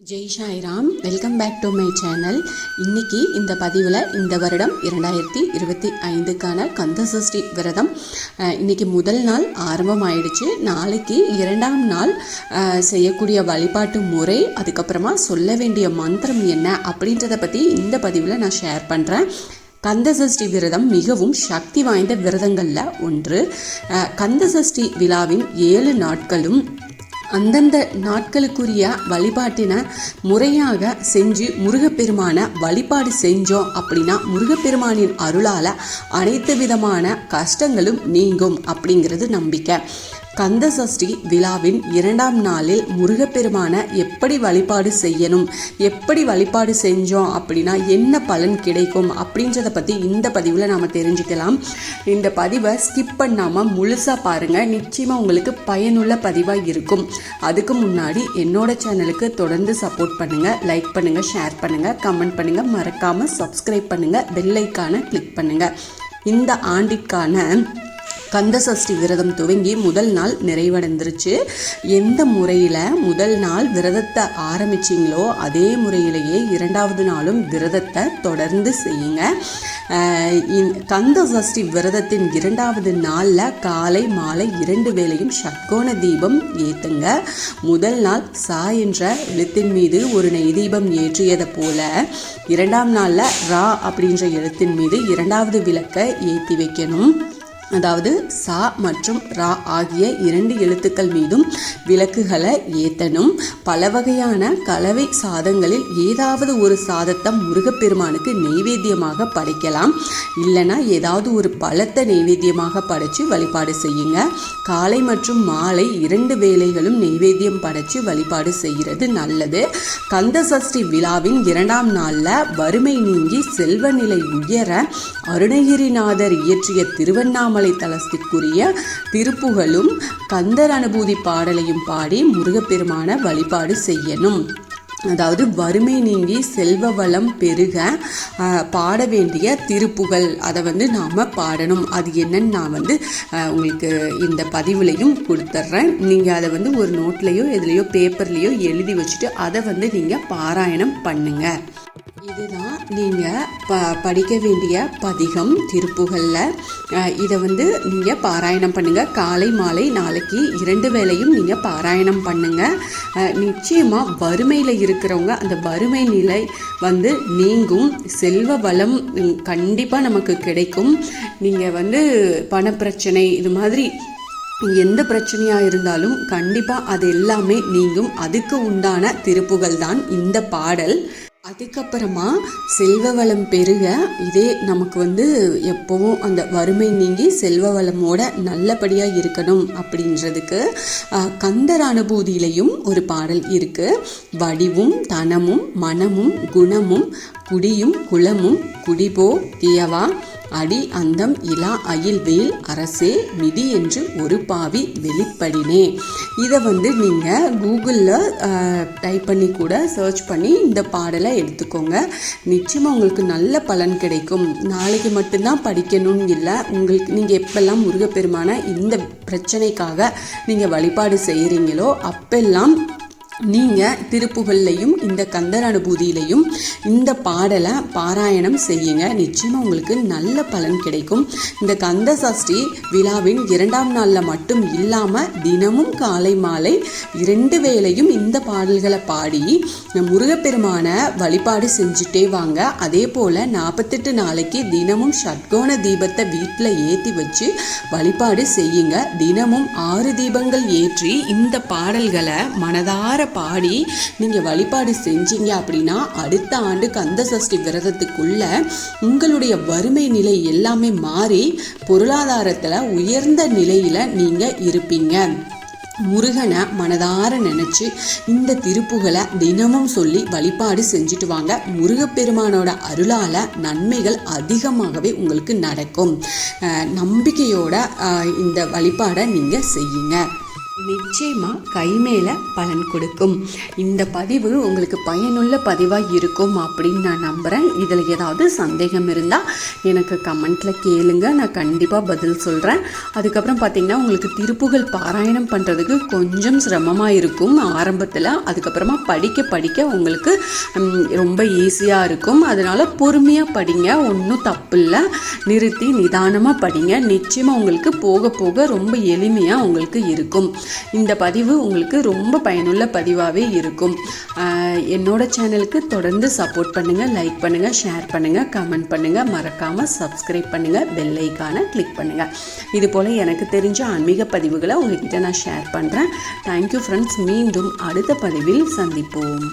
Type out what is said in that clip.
Jai Sairam welcome back to my channel. இன்னைக்கு இந்த பதிவில் இந்த வருடம் இரண்டாயிரத்தி இருபத்தி ஐந்துக்கான கந்த சஷ்டி விரதம் இன்னைக்கு முதல் நாள் ஆரம்பமாயிடுச்சு. நாளைக்கு இரண்டாம் நாள் செய்யக்கூடிய வழிபாட்டு முறை அதுக்கப்புறமா சொல்ல வேண்டிய மந்திரம் என்ன அப்படின்றத பற்றி இந்த பதிவில் நான் ஷேர் பண்ணுறேன் கந்த சஷ்டி விரதம் மிகவும் சக்தி வாய்ந்த விரதங்களில் ஒன்று. கந்தசஷ்டி கந்த சஷ்டி விழாவின் ஏழு நாட்களும் அந்தந்த நாட்களுக்குரிய வழிபாட்டினை முறையாக செஞ்சு முருகப்பெருமான வழிபாடு செஞ்சோம் அப்படின்னா முருகப்பெருமானின் அருளால் அனைத்து விதமான கஷ்டங்களும் நீங்கும் அப்படிங்கிறது நம்பிக்கை. கந்த சஷ்டி விழாவின் இரண்டாம் நாளில் முருகப்பெருமான எப்படி வழிபாடு செய்யணும் எப்படி வழிபாடு செஞ்சோம் அப்படின்னா என்ன பலன் கிடைக்கும் அப்படின்றத பற்றி இந்த பதிவில் நாம் தெரிஞ்சுக்கலாம். இந்த பதிவை ஸ்கிப் பண்ணாமல் முழுசாக பாருங்கள் நிச்சயமாக உங்களுக்கு பயனுள்ள பதிவாக இருக்கும். அதுக்கு முன்னாடி என்னோட சேனலுக்கு தொடர்ந்து சப்போர்ட் பண்ணுங்கள் லைக் பண்ணுங்கள் ஷேர் பண்ணுங்கள் கமெண்ட் பண்ணுங்கள் மறக்காமல் சப்ஸ்கிரைப் பண்ணுங்கள் பெல்லைக்கான கிளிக் பண்ணுங்கள் இந்த ஆண்டிற்கான கந்தசஷ்டி விரதம் துவங்கி முதல் நாள் நிறைவடைந்துருச்சு. எந்த முறையில் முதல் நாள் விரதத்தை ஆரம்பிச்சிங்களோ அதே முறையிலேயே இரண்டாவது நாளும் விரதத்தை தொடர்ந்து செய்யுங்க. கந்த சஷ்டி விரதத்தின் இரண்டாவது நாளில் காலை மாலை இரண்டு வேளையும் ஷட்கோண தீபம் ஏற்றுங்க முதல் நாள் சா என்ற எழுத்தின் மீது ஒரு நெய் தீபம் ஏற்றியதை போல இரண்டாம் நாளில் ரா அப்படின்ற எழுத்தின் மீது இரண்டாவது விளக்கை ஏற்றி வைக்கணும். அதாவது சா மற்றும் ரா ஆகிய இரண்டு எழுத்துக்கள் மீதும் விளக்குகளை ஏத்தனும் பல வகையான கலவை சாதங்களில் ஏதாவது ஒரு சாதத்தை முருகப்பெருமானுக்கு நெய்வேத்தியமாக படைக்கலாம். இல்லைன்னா ஏதாவது ஒரு பழத்தை நெய்வேத்தியமாக படைச்சு வழிபாடு செய்யுங்க. காலை மற்றும் மாலை இரண்டு வேளைகளும் நெய்வேத்தியம் படைச்சு வழிபாடு செய்கிறது நல்லது. கந்த சஷ்டி விழாவின் இரண்டாம் நாளில் வறுமை நீங்கி செல்வ நிலை உயர அருணகிரிநாதர் இயற்றிய திருவண்ணாமலை தலத்திற்குரிய திருப்புகழும் கந்தர் அனுபூதி பாடலையும் பாடி முருகப்பெருமான வழிபாடு செய்யணும். அதாவது வறுமை நீங்கி செல்வ வளம் பெருக பாட வேண்டிய திருப்புகழ் அதை வந்து நாம் பாடணும். அது என்னன்னு நான் வந்து உங்களுக்கு இந்த பதிவுலையும் கொடுத்துட்றேன். நீங்கள் அதை வந்து ஒரு நோட்லேயோ எதுலேயோ பேப்பர்லேயோ எழுதி வச்சுட்டு அதை வந்து நீங்கள் பாராயணம் பண்ணுங்கள் இதுதான் நீங்கள் ப படிக்க வேண்டிய பதிகம் திருப்புகளில். இதை வந்து நீங்கள் பாராயணம் பண்ணுங்கள் காலை மாலை நாளைக்கு இரண்டு வேளையும் நீங்கள் பாராயணம் பண்ணுங்கள் நிச்சயமாக வறுமையில் இருக்கிறவங்க அந்த வறுமை நிலை வந்து நீங்கும். செல்வ வளம் கண்டிப்பாக நமக்கு கிடைக்கும். நீங்கள் வந்து பணப்பிரச்சனை இது மாதிரி எந்த பிரச்சனையாக இருந்தாலும் கண்டிப்பாக அது எல்லாமே நீங்கும். அதுக்கு உண்டான திருப்புகள் தான் இந்த பாடல். அதுக்கப்புறமா செல்வ வளம் பெருக இதே நமக்கு வந்து எப்போவும் அந்த வறுமை நீங்கி செல்வ வளமோட நல்லபடியாக இருக்கணும் அப்படின்றதுக்கு கந்தர் அனுபூதியிலையும் ஒரு பாடல் இருக்குது வடிவும் தனமும் மனமும் குணமும் குடியும் குளமும் குடிபோ தியவா அடி அந்தம் இலா அயில்வேல் அரசே மிதி என்று ஒரு பாவி வெளிப்படினே. இதை வந்து நீங்கள் கூகுளில் டைப் பண்ணி கூட சர்ச் பண்ணி இந்த பாடலை எடுத்துக்கோங்க. நிச்சயமாக உங்களுக்கு நல்ல பலன் கிடைக்கும். நாளைக்கு மட்டும்தான் படிக்கணும்னு இல்லை. உங்களுக்கு நீங்கள் எப்பெல்லாம் முருகப்பெருமான இந்த பிரச்சனைக்காக நீங்கள் வழிபாடு செய்கிறீங்களோ அப்பெல்லாம் நீங்கள் திருப்புகள்லையும் இந்த கந்தர் அனுபூதியிலையும் இந்த பாடலை பாராயணம் செய்யுங்க. நிச்சயமாக உங்களுக்கு நல்ல பலன் கிடைக்கும். இந்த கந்த சஷ்டி விழாவின் இரண்டாம் நாளில் மட்டும் இல்லாமல் தினமும் காலை மாலை இரண்டு வேளையும் இந்த பாடல்களை பாடி முருகப்பெருமான வழிபாடு செஞ்சுட்டே வாங்க. அதே போல் நாற்பத்தெட்டு நாளைக்கு தினமும் ஷட்கோண தீபத்தை வீட்டில் ஏற்றி வச்சு வழிபாடு செய்யுங்க. தினமும் ஆறு தீபங்கள் ஏற்றி இந்த பாடல்களை மனதார பாடி நீங்கள் வழிபாடு செஞ்சீங்க அப்படின்னா அடுத்த ஆண்டு கந்த சஷ்டி விரதத்துக்குள்ள உங்களுடைய வறுமை நிலை எல்லாமே மாறி பொருளாதாரத்தில் உயர்ந்த நிலையில் நீங்கள் இருப்பீங்க. முருகனை மனதார நினச்சி இந்த திருப்புகளை தினமும் சொல்லி வழிபாடு செஞ்சுட்டு வாங்க. முருகப்பெருமானோட அருளால் நன்மைகள் அதிகமாகவே உங்களுக்கு நடக்கும். நம்பிக்கையோட இந்த வழிபாடை நீங்கள் செய்யுங்க. நிச்சயமா கை மேல பலன் கொடுக்கும். இந்த பதிவு உங்களுக்கு பயனுள்ள பதிவாக இருக்கும் அப்படின்னு நான் நம்புகிறேன் இதில் ஏதாவது சந்தேகம் இருந்தால் எனக்கு கமெண்ட்டில் கேளுங்க. நான் கண்டிப்பாக பதில் சொல்கிறேன் அதுக்கப்புறம் பார்த்திங்கன்னா உங்களுக்கு திருப்புகள் பாராயணம் பண்ணுறதுக்கு கொஞ்சம் சிரமமாக இருக்கும். ஆரம்பத்தில் அதுக்கப்புறமா படிக்க படிக்க உங்களுக்கு ரொம்ப ஈஸியாக இருக்கும். அதனால் பொறுமையாக படிங்க. ஒன்றும் தப்பு இல்லை நிறுத்தி நிதானமாக படிங்க. நிச்சயமாக உங்களுக்கு போக போக ரொம்ப எளிமையாக உங்களுக்கு இருக்கும். இந்த பதிவு உங்களுக்கு ரொம்ப பயனுள்ள பதிவாகவே இருக்கும். என்னோட சேனலுக்கு தொடர்ந்து சப்போர்ட் பண்ணுங்கள் லைக் பண்ணுங்கள் ஷேர் பண்ணுங்கள் கமெண்ட் பண்ணுங்கள் மறக்காமல் சப்ஸ்கிரைப் பண்ணுங்கள் பெல் ஐக்கானை கிளிக் பண்ணுங்கள் இது போல் எனக்கு தெரிஞ்ச ஆன்மீக பதிவுகளை உங்ககிட்ட நான் ஷேர் பண்ணுறேன் தேங்க்யூ ஃப்ரெண்ட்ஸ் மீண்டும் அடுத்த பதிவில் சந்திப்போம்.